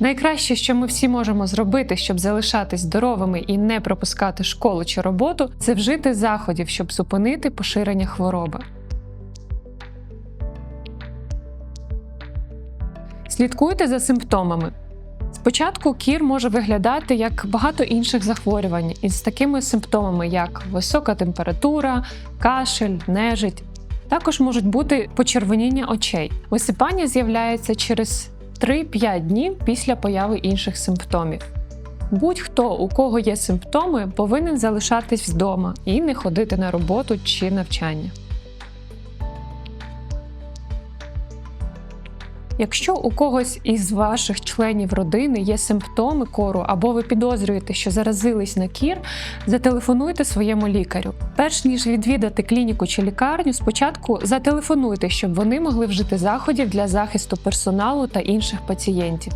Найкраще, що ми всі можемо зробити, щоб залишатись здоровими і не пропускати школу чи роботу, це вжити заходів, щоб зупинити поширення хвороби. Слідкуйте за симптомами. Спочатку кір може виглядати як багато інших захворювань із такими симптомами, як висока температура, кашель, нежить. Також можуть бути почервоніння очей. Висипання з'являється через 3-5 днів після появи інших симптомів. Будь-хто, у кого є симптоми, повинен залишатись вдома і не ходити на роботу чи навчання. Якщо у когось із ваших членів родини є симптоми кору або ви підозрюєте, що заразились на кір, зателефонуйте своєму лікарю. Перш ніж відвідати клініку чи лікарню, спочатку зателефонуйте, щоб вони могли вжити заходів для захисту персоналу та інших пацієнтів.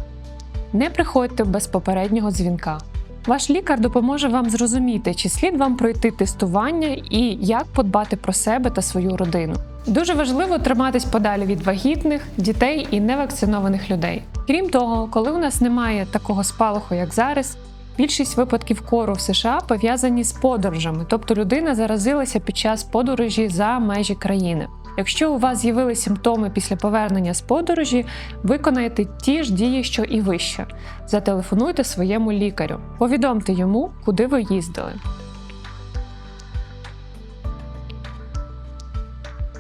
Не приходьте без попереднього дзвінка. Ваш лікар допоможе вам зрозуміти, чи слід вам пройти тестування і як подбати про себе та свою родину. Дуже важливо триматись подалі від вагітних, дітей і невакцинованих людей. Крім того, коли у нас немає такого спалаху, як зараз, більшість випадків кору в США пов'язані з подорожами, тобто людина заразилася під час подорожі за межі країни. Якщо у вас з'явилися симптоми після повернення з подорожі, виконайте ті ж дії, що і вище. Зателефонуйте своєму лікарю, повідомте йому, куди ви їздили.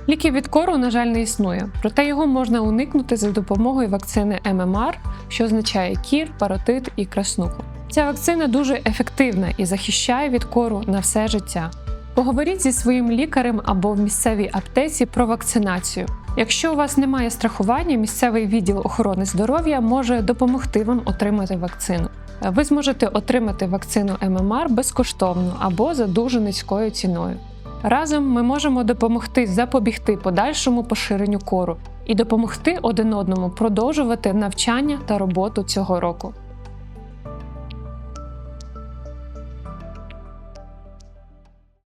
Ліків від кору, на жаль, не існує, проте його можна уникнути за допомогою вакцини ММР, що означає кір, паротит і краснуху. Ця вакцина дуже ефективна і захищає від кору на все життя. Поговоріть зі своїм лікарем або в місцевій аптеці про вакцинацію. Якщо у вас немає страхування, місцевий відділ охорони здоров'я може допомогти вам отримати вакцину. Ви зможете отримати вакцину ММР безкоштовно або за дуже низькою ціною. Разом ми можемо допомогти запобігти подальшому поширенню кору і допомогти один одному продовжувати навчання та роботу цього року.